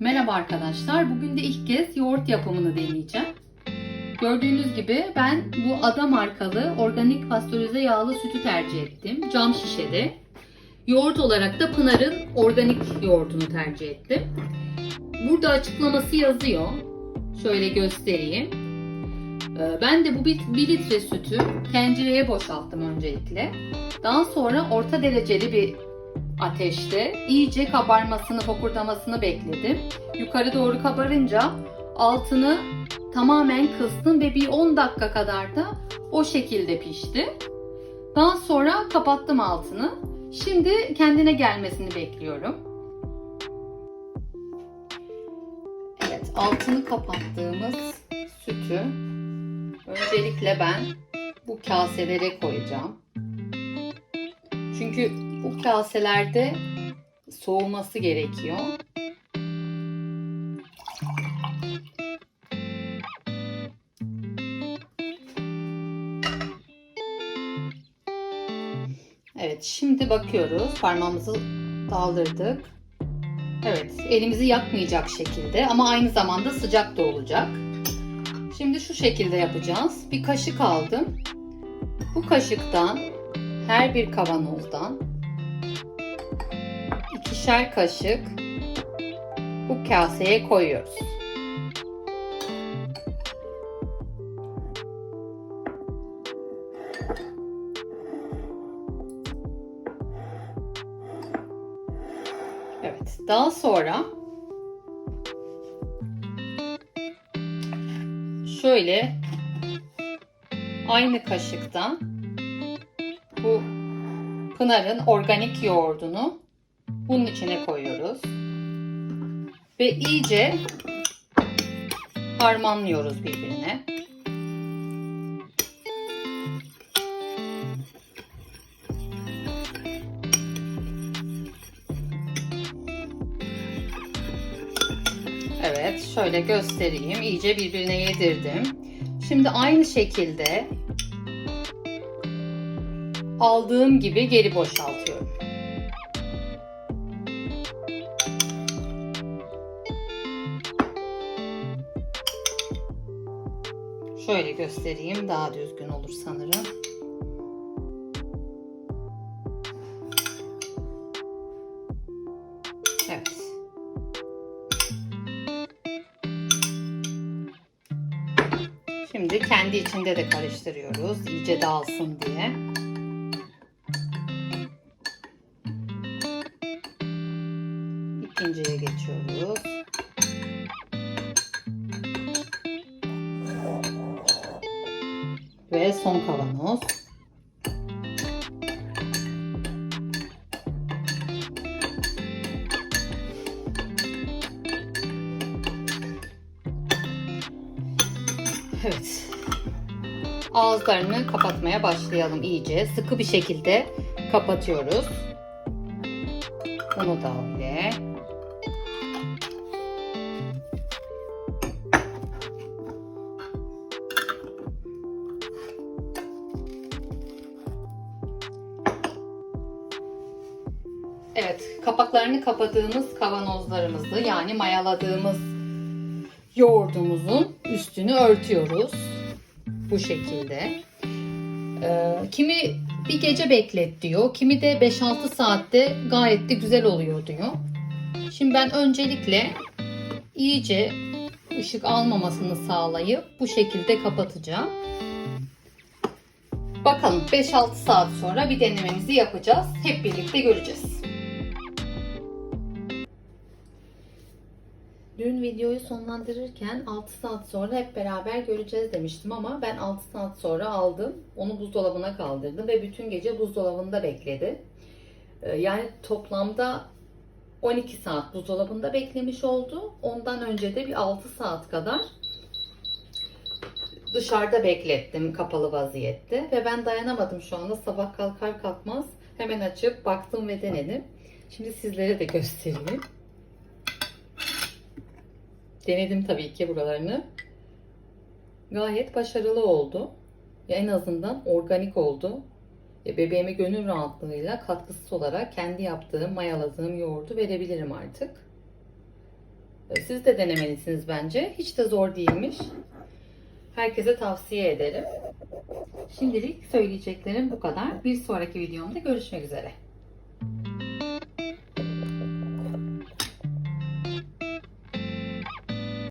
Merhaba arkadaşlar. Bugün de ilk kez yoğurt yapımını deneyeceğim. Gördüğünüz gibi ben bu Ada markalı organik pastörize yağlı sütü tercih ettim. Cam şişede. Yoğurt olarak da Pınar'ın organik yoğurdunu tercih ettim. Burada açıklaması yazıyor. Şöyle göstereyim. Ee, Ben de bu 1 litre sütü tencereye boşalttım öncelikle. Daha sonra orta dereceli bir ateşte iyice kabarmasını, fokurdamasını bekledim. Yukarı doğru kabarınca altını tamamen kıstım ve bir 10 dakika kadar da o şekilde pişti. Daha sonra kapattım altını. Şimdi kendine gelmesini bekliyorum. Evet, altını kapattığımız sütü öncelikle ben bu kaselere koyacağım. Çünkü bu kaselerde soğuması gerekiyor. Evet, şimdi bakıyoruz. Parmağımızı daldırdık. Evet, elimizi yakmayacak şekilde ama aynı zamanda sıcak da olacak. Şimdi şu şekilde yapacağız. Bir kaşık aldım. Bu kaşıktan her bir kavanozdan ikişer kaşık bu kaseye koyuyoruz. Evet, daha sonra şöyle aynı kaşıktan bu Pınar'ın organik yoğurdunu bunun içine koyuyoruz. Ve iyice harmanlıyoruz birbirine. Evet, şöyle göstereyim. İyice birbirine yedirdim. Şimdi aynı şekilde aldığım gibi geri boşaltıyorum. Şöyle göstereyim daha düzgün olur sanırım. Evet. Şimdi kendi içinde de karıştırıyoruz iyice dağılsın diye. İkinciye geçiyoruz. Ve son kavanoz. Evet. Ağızlarını kapatmaya başlayalım iyice. Sıkı bir şekilde kapatıyoruz. Bunu. Evet, kapaklarını kapadığımız kavanozlarımızı yani mayaladığımız yoğurdumuzun üstünü örtüyoruz. Bu şekilde. Ee, kimi bir gece beklet diyor. Kimi de 5-6 saatte gayet de güzel oluyor diyor. Şimdi ben öncelikle iyice ışık almamasını sağlayıp bu şekilde kapatacağım. Bakalım 5-6 saat sonra bir denememizi yapacağız. Hep birlikte göreceğiz. Dün videoyu sonlandırırken 6 saat sonra hep beraber göreceğiz demiştim ama ben 6 saat sonra aldım. Onu buzdolabına kaldırdım ve bütün gece buzdolabında bekledi. Ee, Yani toplamda 12 saat buzdolabında beklemiş oldu. Ondan önce de bir 6 saat kadar dışarıda beklettim kapalı vaziyette ve ben dayanamadım şu anda sabah kalkar kalkmaz hemen açıp baktım ve denedim. Şimdi sizlere de göstereyim. Denedim tabii ki buralarını. Gayet başarılı oldu. Ya en azından organik oldu. E, bebeğime gönül rahatlığıyla katkısız olarak kendi yaptığım, mayaladığım yoğurdu verebilirim artık. Siz de denemelisiniz bence. Hiç de zor değilmiş. Herkese tavsiye ederim. Şimdilik söyleyeceklerim bu kadar. Bir sonraki videomda görüşmek üzere.